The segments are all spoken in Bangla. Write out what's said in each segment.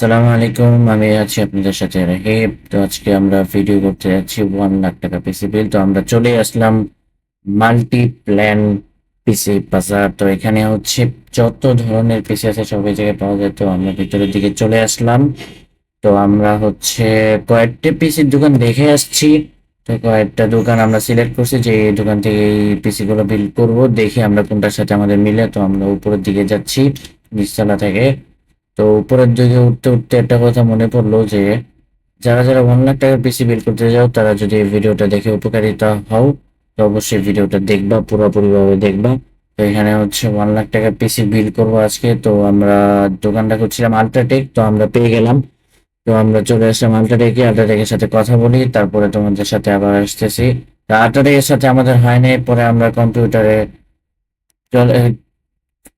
আসসালামু আলাইকুম, আমি আছি আপনাদের সাথে রাহিব। তো আজকে আমরা ভিডিও করতে যাচ্ছি ওয়ান লাখ টাকা পিসি বিল তো আমরা চলে আসলাম মাল্টি প্ল্যান পিসি বাজার। তো এখানে হচ্ছে যত ধরনের পিসি আছে সব জায়গায় পাওয়া যায়। তো আমরা ভিতরের দিকে চলে আসলাম। তো আমরা হচ্ছে কয়েকটা পিসির দোকান দেখে আসছি। তো কয়েকটা দোকান আমরা সিলেক্ট করছি যে এই দোকান থেকে এই পিসি গুলো বিল করব। দেখি আমরা কোনটার সাথে আমাদের মিলে। তো আমরা উপরের দিকে যাচ্ছি, নিচতলা থেকে। তো উপরের দিকে উঠতে উঠতে একটা কথা মনে পড়ল যে, যারা যারা ওয়ান লাখ টাকার পিসি বিল করতে যাও তারা যদি এই ভিডিওটা দেখে উপকারিতা হও, তো অবশ্যই ভিডিওটা দেখবা, পুরোপুরিভাবে দেখবা। তো এখানে হচ্ছে ওয়ান লাখ টাকা পিসি বিল করব আজকে। তো আমরা দোকানটা করছিলাম আলট্রাটেক তো আমরা পেয়ে গেলাম। তো আমরা চলে আসলাম আলট্রাটেকে আলট্রাটেকের সাথে কথা বলি, তারপরে তোমাদের সাথে আবার আসতেছি। আলট্রাটেকের সাথে আমাদের হয় নাই, পরে আমরা কম্পিউটারে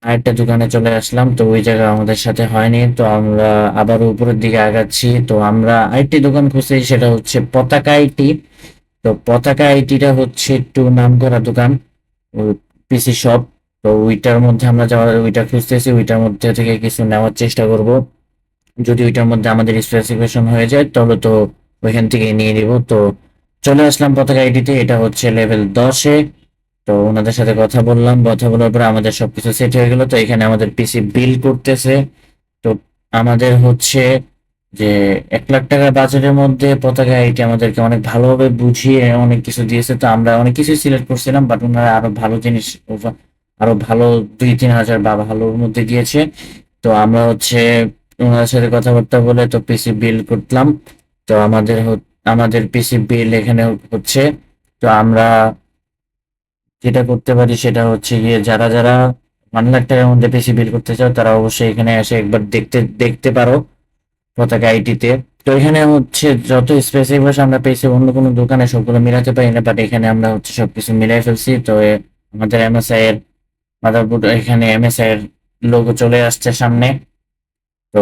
আরেকটা দোকানে চলে আসলাম, তো ওই জায়গা আমাদের সাথে হয়নি, তো আমরা আবার উপরের দিকে আগাচ্ছি। তো আমরা আরেকটি দোকান খুঁজছি, সেটা হচ্ছে পতাকা আইটি। তো পতাকা আইটিটা হচ্ছে একটু নাম করা দোকান পিসি শপ। তো ওইটার মধ্যে আমরা যাওয়ার, ওইটা খুঁজতেছি, ওইটার মধ্যে থেকে কিছু নেওয়ার চেষ্টা করব। যদি ওইটার মধ্যে আমাদের স্পেসিফিকেশন হয়ে যায়, তাহলে তো ওইখান থেকে নিয়ে নিব। তো চলে আসলাম পতাকা আইটিতে, এটা হচ্ছে লেভেল দশে। তো ওনাদের সাথে কথা বললাম, কথা বলার পরে আমাদের সবকিছু সেট হয়ে গেল। তো এখানে আমাদের পিসি বিল করতেছে। তো আমাদের হচ্ছে যে এক লাখ টাকার বাজেটের মধ্যে পতাকা এটি আমাদেরকে অনেক ভালোভাবে বুঝিয়ে অনেক কিছু দিয়েছে। তো আমরা অনেক কিছু সিলেক্ট করছিলাম বাট ওনারা আরও ভালো জিনিস আরও ভালো দুই তিন হাজার বা ভালোর মধ্যে দিয়েছে। তো আমরা হচ্ছে ওনার সাথে কথাবার্তা বলে তো পিসি বিল করলাম। তো আমাদের আমাদের পিসি বিল এখানে হচ্ছে, তো আমরা যেটা করতে পারি সেটা হচ্ছে গিয়ে যারা যারা ওয়ান লাখ টাকার মধ্যে বেশি বিল করতে চাও, তারা অবশ্যই এখানে এসে একবার দেখতে দেখতে পারো পতাকা আইটিতে তো। এখানে হচ্ছে যত স্পেসিফিকেশন আমরা পেয়েছি, অন্য কোনো দোকানে সবগুলো মিলাতে পারি না বাট এখানে আমরা হচ্ছে সবকিছু মিলাই ফেলছি। তো আমাদের এমএসআই এর মাদারবোর্ড এখানে এমএসআই এর লোগো চলে আসছে সামনে। তো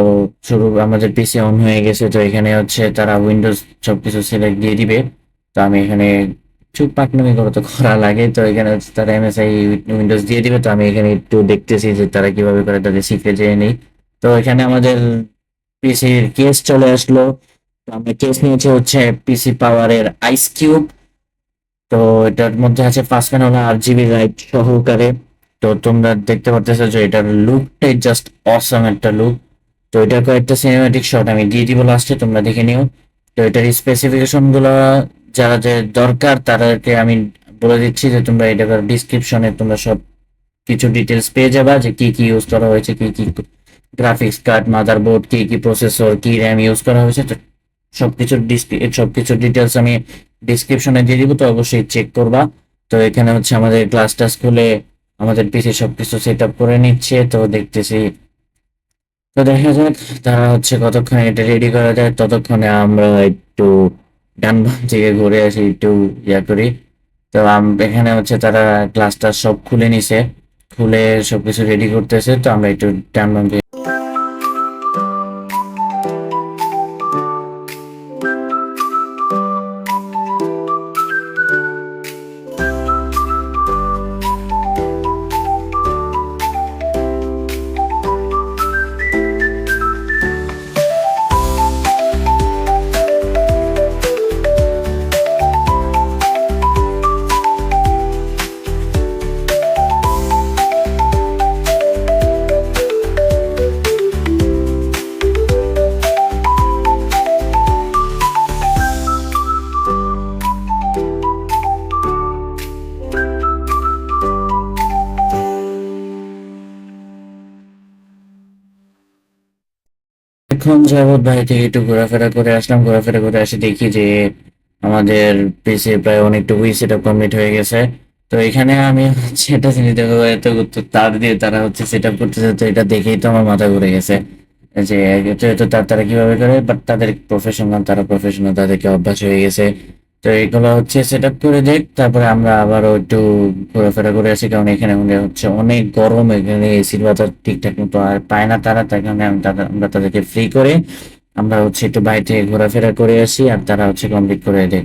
শুরু, আমাদের পিসি অন হয়ে গেছে, তো এখানে হচ্ছে তারা উইন্ডোজ সবকিছু সিলেক্ট দিয়ে দিবে। তো আমি এখানে চুপ পাকনামি করে তো, করা লাগে। তো এখানে হচ্ছে তারা এমএসআই উইন্ডোজ দিয়ে দিবে, তো আমি এখানে একটু দেখতেছি যে তারা কীভাবে করে তাদের শিখে যেয়ে নেই। তো এখানে আমাদের পিসির কেস চলে আসলো। আমরা কেস নিয়েছি হচ্ছে পিসি পাওয়ারের আইস কিউব তো এটার মধ্যে আছে পাঁচ হলো আর জিবি রাইট সহকারে। তো তোমরা দেখতে পারতেছো যে এটার লুকটাই জাস্ট অসম একটা লুক তো এটার কয়েকটা সিনেমাটিক শট আমি দিয়ে দিব লাস্টে তোমরা দেখে নিও। তো এটার স্পেসিফিকেশনগুলো যারা যে দরকার, তাদেরকে আমি বলে দিচ্ছি যে তোমরা এটার ডিসক্রিপশনে তোমরা সব কিছু ডিটেলস পেয়ে যাবা যে কি কি ইউজ করা হয়েছে, কি কি গ্রাফিক্স কার্ড মাদারবোর্ড কি কি প্রসেসর কি র্যাম ইউজ করা হয়েছে। তো সবকিছুর সবকিছুর ডিটেলস আমি ডিসক্রিপশনে দিয়ে দিব, তো অবশ্যই চেক করবা। তো এখানে হচ্ছে আমাদের ক্লাস টাস খুলে আমাদের পিসি সবকিছু সেট আপ করে নিচ্ছে, তো দেখতেছি। তো দেখা যাক, তারা হচ্ছে কতক্ষণে এটা রেডি করা যায়, ততক্ষণে আমরা একটু ডান বাম থেকে ঘুরে আসি একটু ইয়া করি। তো এখানে হচ্ছে তারা ক্লাসটা সব খুলে নিছে। খুলে সবকিছু রেডি করতেছে। তো আমরা একটু ডান বাম থেকে এখন যাবৎ বাড়ি থেকে একটু ঘোরাফেরা করে আসলাম, ঘোরাফেরা করে আসি দেখি যে আমাদের পিসি প্রায় অনেকটুকুই সেট আপ কমপ্লিট হয়ে গেছে। তো এখানে আমি হচ্ছে এটা জিনিস দেখো, এত তার দিয়ে তারা হচ্ছে সেট আপ করতেছে, তো এটা দেখেই তো আমার মাথা ঘুরে গেছে। যে এত তার তারা কীভাবে করে? বাট তাদের প্রফেশনাল তারা প্রফেশনাল তাদেরকে অভ্যাস হয়ে গেছে। তো এগুলো হচ্ছে সেট আপ করে দেখ তারপরে আমরা আবারও একটু ঘোরাফেরা করে আসি, কারণ এখানে মনে হচ্ছে অনেক গরম, এখানে এসির বাতাস ঠিকঠাক মতো আর পায় না তারা, তার কারণে আমরা তাদেরকে ফ্রি করে আমরা হচ্ছে একটু বাইরে ঘোরাফেরা করে আসি, আর তারা হচ্ছে কমপ্লিট করে দেয়।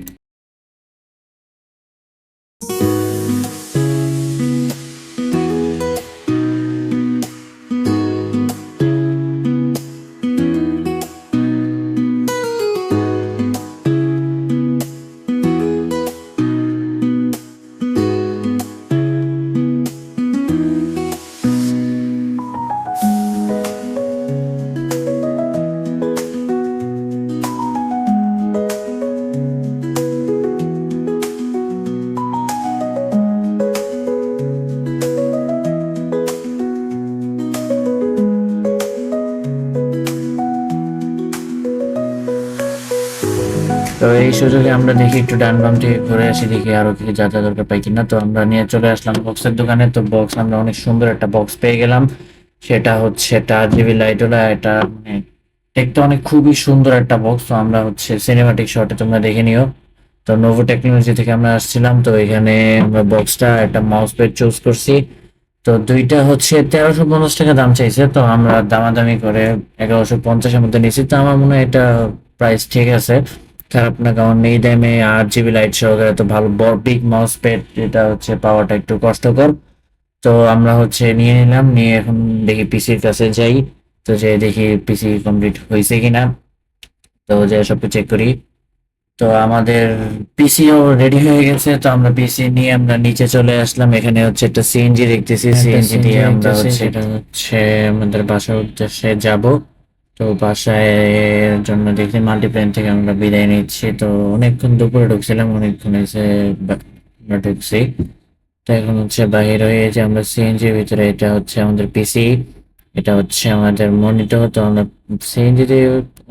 সুযোগে আমরা দেখি একটু ডান বাম থেকে ঘুরে আসি, দেখি আরও কি যা যা দরকার পাই কিনা। তো আমরা নিয়ে চলে আসলাম বক্সের দোকানে। তো বক্স আমরা অনেক সুন্দর একটা বক্স পেয়ে গেলাম। সেটা হচ্ছে চার জিবি লাইট ওলা এটা মানে দেখতে অনেক খুবই সুন্দর একটা বক্স। তো আমরা হচ্ছে সিনেমাটিক শটে তোমরা দেখে নিও। তো নোভো টেকনোলজি থেকে আমরা আসছিলাম। তো এখানে আমরা বক্সটা একটা মাউস প্যাড চুজ করছি। তো দুইটা হচ্ছে তেরোশো পঞ্চাশ টাকা দাম চাইছে। তো আমরা দামাদামি করে এগারোশো পঞ্চাশের মধ্যে নিয়েছি। তো আমার মনে হয় এটা প্রাইস ঠিক আছে। খারাপ না কারণ এই দামে আট জিবি লাইট সহকারে তো ভালো বড় বিগ মাউস প্যাড এটা হচ্ছে পাওয়াটা একটু কষ্টকর। তো আমরা হচ্ছে নিয়ে নিলাম নিয়ে এখন দেখি পিসির কাছে যাই। তো যে দেখি পিসি কমপ্লিট হয়েছে কিনা। তো যে সবকে চেক করি। তো আমাদের পিসিও রেডি হয়ে গেছে তো আমরা পিসি নিয়ে আমরা নিচে চলে আসলাম। এখানে হচ্ছে একটা সিএনজি দেখতেছি। সিএনজি দিয়ে আমরা হচ্ছে এটা হচ্ছে আমাদের বাসার উদ্দেশ্যে যাব। তো বাসায় জন্য দেখি মাল্টিপ্লেন থেকে আমরা বিদায় নিচ্ছি। তো অনেকক্ষণ দুপুরে ঢুকছিলাম, অনেকক্ষণ এসে ঢুকছি। তো এখন হচ্ছে বাহির হয়ে যে আমরা সিএনজির ভিতরে, এটা হচ্ছে আমাদের পিসি এটা হচ্ছে আমাদের মনিটর তো আমরা সিএনজিতে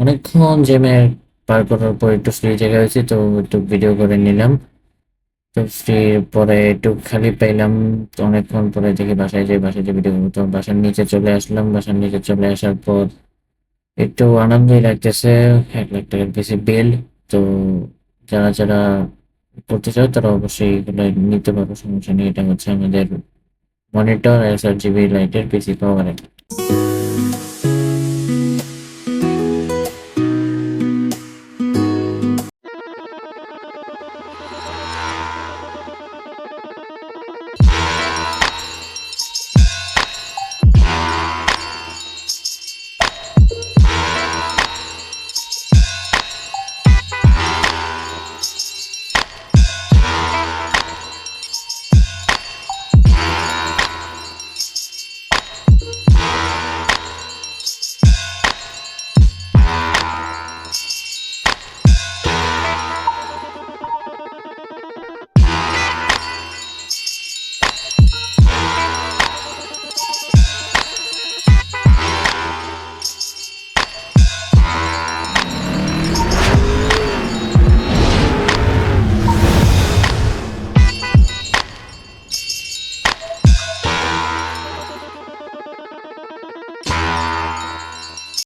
অনেকক্ষণ জেমে পার করার পর একটু ফ্রি জায়গা হয়েছে, তো একটু ভিডিও করে নিলাম। তো ফ্রি পরে একটু খালি পাইলাম, তো অনেকক্ষণ পরে দেখি বাসায় যাই বাসায় যে ভিডিও তো বাসার নিচে চলে আসলাম। বাসার নিচে চলে আসার পর একটু আনন্দই লাগতেছে, এক লাখ টাকার বেশি বেল, তো যারা যারা করতে চাও তারা অবশ্যই এগুলো নিতে পারো, সমস্যা নেই। এটা হচ্ছে আমাদের মনিটর এস আর জিবি লাইটের পিসি পাওয়ার